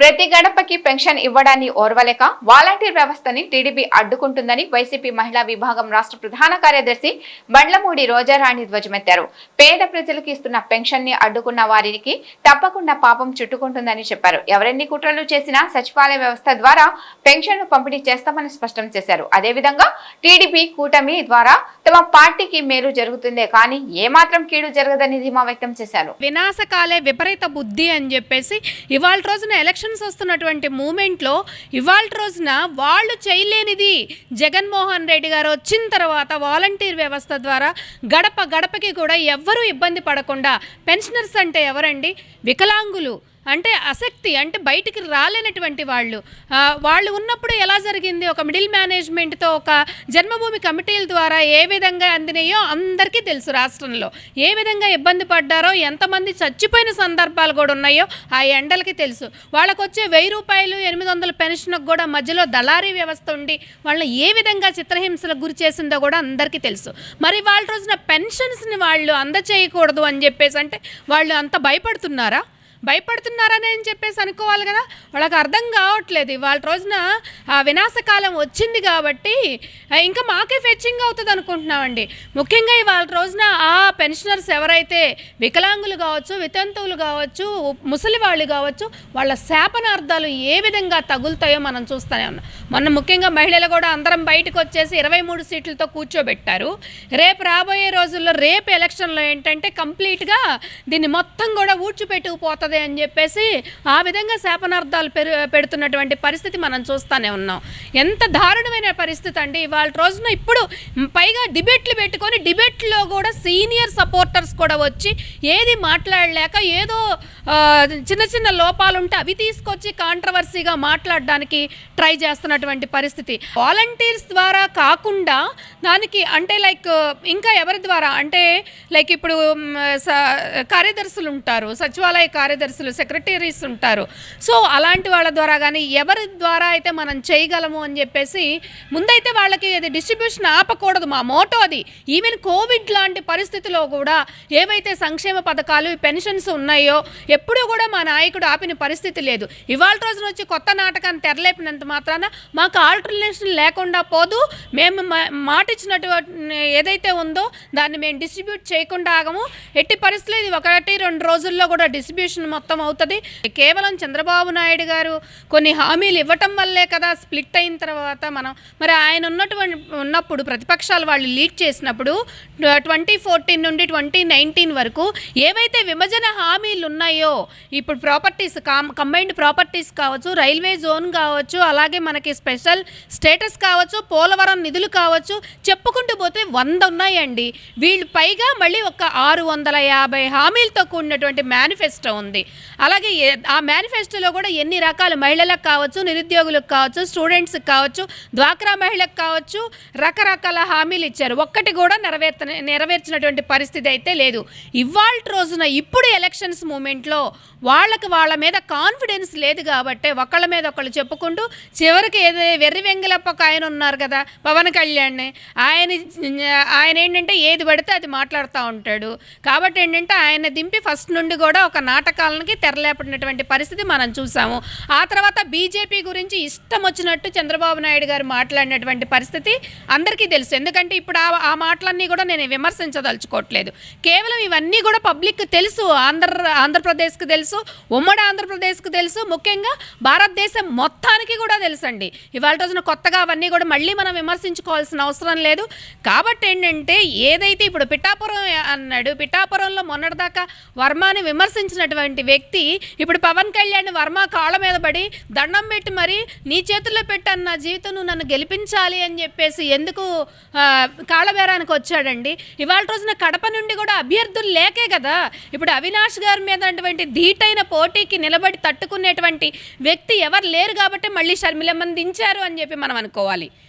ప్రతి గడపకి పెన్షన్ ఇవ్వడాన్ని ఓర్వలేక వాలంటీర్ వ్యవస్థని టీడీపీ అడ్డుకుంటుందని వైసీపీ మహిళా విభాగం రాష్ట్ర ప్రధాన కార్యదర్శి బండ్లమూడి రోజారాణి ధ్వజమెత్తారు. పేద ప్రజలకు ఇస్తున్న పెన్షన్ని అడ్డుకున్న వారికి తప్పకుండా పాపం చుట్టుకుంటుందని చెప్పారు. ఎవరెన్ని కుట్రలు చేసినా సచివాలయ వ్యవస్థ ద్వారా పెన్షన్ పంపిణీ చేస్తామని స్పష్టం చేశారు. అదేవిధంగా టీడీపీ కూటమి ద్వారా తమ పార్టీకి మేలు జరుగుతుందే కానీ ఏమాత్రం కీడు జరగదని ధీమా వ్యక్తం చేశారు. వినాశకాలే విపరీత బుద్ధి అని చెప్పేసి ఇవాళ రోజున ఎలక్షన్ ఎలక్షన్స్ వస్తున్నటువంటి మూమెంట్లో ఇవాళ రోజున వాళ్ళు చేయలేనిది జగన్మోహన్ రెడ్డి గారు వచ్చిన తర్వాత వాలంటీర్ వ్యవస్థ ద్వారా గడప గడపకి కూడా ఎవ్వరూ ఇబ్బంది పడకుండా పెన్షనర్స్ అంటే ఎవరండి? వికలాంగులు. అంటే ఆసక్తి అంటే బయటికి రాలేనటువంటి వాళ్ళు. వాళ్ళు ఉన్నప్పుడు ఎలా జరిగింది? ఒక మిడిల్ మేనేజ్మెంట్తో ఒక జన్మభూమి కమిటీల ద్వారా ఏ విధంగా అందినాయో అందరికీ తెలుసు రాష్ట్రంలో. ఏ విధంగా ఇబ్బంది పడ్డారో ఎంతమంది చచ్చిపోయిన సందర్భాలు కూడా ఉన్నాయో ఆ ఎండలకి తెలుసు. వాళ్ళకు వచ్చే వెయ్యి రూపాయలు ఎనిమిది వందల పెన్షన్కి కూడా మధ్యలో దళారీ వ్యవస్థ ఉండి వాళ్ళని ఏ విధంగా చిత్రహింసలకు గురి చేసిందో కూడా అందరికీ తెలుసు. మరి వాళ్ళ రోజున పెన్షన్స్ని వాళ్ళు అందచేయకూడదు అని చెప్పేసి అంటే వాళ్ళు అంత భయపడుతున్నారా? భయపడుతున్నారని అని చెప్పేసి అనుకోవాలి కదా. వాళ్ళకి అర్థం కావట్లేదు. ఇవాళ రోజున ఆ వినాశకాలం వచ్చింది కాబట్టి ఇంకా మాకే ఫెచ్చింగ్ అవుతుంది అనుకుంటున్నామండి. ముఖ్యంగా ఇవాళ రోజున ఆ పెన్షనర్స్ ఎవరైతే వికలాంగులు కావచ్చు వితంతువులు కావచ్చు ముసలి వాళ్ళు కావచ్చు వాళ్ళ శాపనార్థాలు ఏ విధంగా తగులుతాయో మనం చూస్తూనే ఉన్నాం. మొన్న ముఖ్యంగా మహిళలు కూడా అందరం బయటకు వచ్చేసి ఇరవై మూడు సీట్లతో కూర్చోబెట్టారు. రేపు రాబోయే రోజుల్లో రేపు ఎలక్షన్లో ఏంటంటే కంప్లీట్గా దీన్ని మొత్తం కూడా ఊడ్చిపెట్టుకుపోతుంది అని చెప్పేసి ఆ విధంగా శాపనార్థాలు పెరు పెడుతున్నటువంటి పరిస్థితి మనం చూస్తూనే ఉన్నాం. ఎంత దారుణమైన పరిస్థితి అండి. ఇవాళ రోజున ఇప్పుడు పైగా డిబేట్లు పెట్టుకొని డిబేట్లో కూడా సీనియర్ సపోర్టర్స్ కూడా వచ్చి ఏది మాట్లాడలేక ఏదో చిన్న చిన్న లోపాలు ఉంటే అవి తీసుకొచ్చి కాంట్రవర్సీగా మాట్లాడడానికి ట్రై చేస్తున్నటువంటి పరిస్థితి. వాలంటీర్స్ ద్వారా కాకుండా దానికి అంటే లైక్ ఇంకా ఎవరి ద్వారా? అంటే లైక్ ఇప్పుడు స- కార్యదర్శులు ఉంటారు సచివాలయ కార్యదర్శులు సెక్రటరీస్ ఉంటారు. సో అలాంటి వాళ్ళ ద్వారా కానీ ఎవరి ద్వారా అయితే మనం చేయగలము అని చెప్పేసి ముందైతే వాళ్ళకి అది డిస్ట్రిబ్యూషన్ ఆపకూడదు. మా మోటో అది. ఈవెన్ కోవిడ్ లాంటి పరిస్థితిలో కూడా ఏవైతే సంక్షేమ పథకాలు పెన్షన్స్ ఉన్నాయో ఎప్పుడూ కూడా మా నాయకుడు ఆపిన పరిస్థితి లేదు. ఇవాళ రోజున వచ్చి కొత్త నాటకాన్ని తెరలేపినంత మాత్రాన మాకు ఆల్టర్నేషన్ లేకుండా పోదు. మేము మా- మాట ఇచ్చినటువంటి ఏదైతే ఉందో దాన్ని మేము డిస్ట్రిబ్యూట్ చేయకుండా ఆగము. ఎట్టి పరిస్థితులు ఇది ఒకటి రెండు రోజుల్లో కూడా డిస్ట్రిబ్యూషన్ మొత్తం అవుతుంది. కేవలం చంద్రబాబు నాయుడు గారు కొన్ని హామీలు ఇవ్వటం వల్లే కదా స్ప్లిట్ అయిన తర్వాత మనం మరి ఆయన ఉన్నటువంటి ఉన్నప్పుడు ప్రతిపక్షాలు వాళ్ళు లీడ్ చేసినప్పుడు ట్వంటీ ఫోర్టీన్ నుండి ట్వంటీ నైన్టీన్ వరకు ఏవైతే విభజన హామీలు ఉన్నాయో ఇప్పుడు ప్రాపర్టీస్ కంబైన్డ్ ప్రాపర్టీస్ కావచ్చు రైల్వే జోన్ కావచ్చు అలాగే మనకి స్పెషల్ స్టేటస్ కావచ్చు పోలవరం నిధులు కావచ్చు చెప్పుకుంటూ పోతే వంద ఉన్నాయండి. వీళ్ళు పైగా మళ్ళీ ఒక ఆరు వందల యాభై హామీలతో కూడినటువంటి మేనిఫెస్టో ఉంది. అలాగే ఆ మేనిఫెస్టోలో కూడా ఎన్ని రకాల మహిళలకు కావచ్చు నిరుద్యోగులకు కావచ్చు స్టూడెంట్స్కి కావచ్చు డ్వాక్రా మహిళలకు కావచ్చు రకరకాల హామీలు ఇచ్చారు. ఒక్కటి కూడా నెరవేర్త నెరవేర్చినటువంటి పరిస్థితి అయితే లేదు. ఇవాళ రోజున ఇప్పుడు ఎలక్షన్స్ మూమెంట్లో వాళ్ళకి వాళ్ళ మీద కాన్ఫిడెన్స్ లేదు కాబట్టి ఒకళ్ళ మీద ఒకళ్ళు చెప్పుకుంటూ చివరికి ఏదో వెర్రి వెంగలప్ప ఆయన ఉన్నారు కదా పవన్ కళ్యాణ్ ఆయన ఆయన ఏంటంటే ఏది పడితే అది మాట్లాడుతూ ఉంటాడు. కాబట్టి ఏంటంటే ఆయన దింపి ఫస్ట్ నుండి కూడా ఒక పాలనకి తెరలేపడినటువంటి పరిస్థితి మనం చూసాము. ఆ తర్వాత బీజేపీ గురించి ఇష్టం వచ్చినట్టు చంద్రబాబు నాయుడు గారు మాట్లాడినటువంటి పరిస్థితి అందరికీ తెలుసు. ఎందుకంటే ఇప్పుడు ఆ ఆ మాటలన్నీ కూడా నేను విమర్శించదలుచుకోవట్లేదు. కేవలం ఇవన్నీ కూడా పబ్లిక్ తెలుసు. ఆంధ్ర ఆంధ్రప్రదేశ్కి తెలుసు. ఉమ్మడి ఆంధ్రప్రదేశ్కి తెలుసు. ముఖ్యంగా భారతదేశం మొత్తానికి కూడా తెలుసండి. ఇవాళ రోజున కొత్తగా అవన్నీ కూడా మళ్ళీ మనం విమర్శించుకోవాల్సిన అవసరం లేదు. కాబట్టి ఏంటంటే ఏదైతే ఇప్పుడు పిఠాపురం అన్నాడు పిఠాపురంలో మొన్నటిదాకా వర్మాని విమర్శించినటువంటి వ్యక్తి ఇప్పుడు పవన్ కళ్యాణ్ వర్మ కాళ్ళ మీద పడి దండం పెట్టి మరి నీ చేతుల్లో పెట్టాను నా జీవితం నువ్వు నన్ను గెలిపించాలి అని చెప్పేసి ఎందుకు కాళ్ళబేరానికి వచ్చాడండి? ఇవాళ రోజున కడప నుండి కూడా అభ్యర్థులు లేకే కదా. ఇప్పుడు అవినాష్ గారి మీద అటువంటి ధీటైన పోటీకి నిలబడి తట్టుకునేటువంటి వ్యక్తి ఎవరు లేరు కాబట్టి మళ్ళీ షర్మిలమ్మని దించారు అని చెప్పి మనం అనుకోవాలి.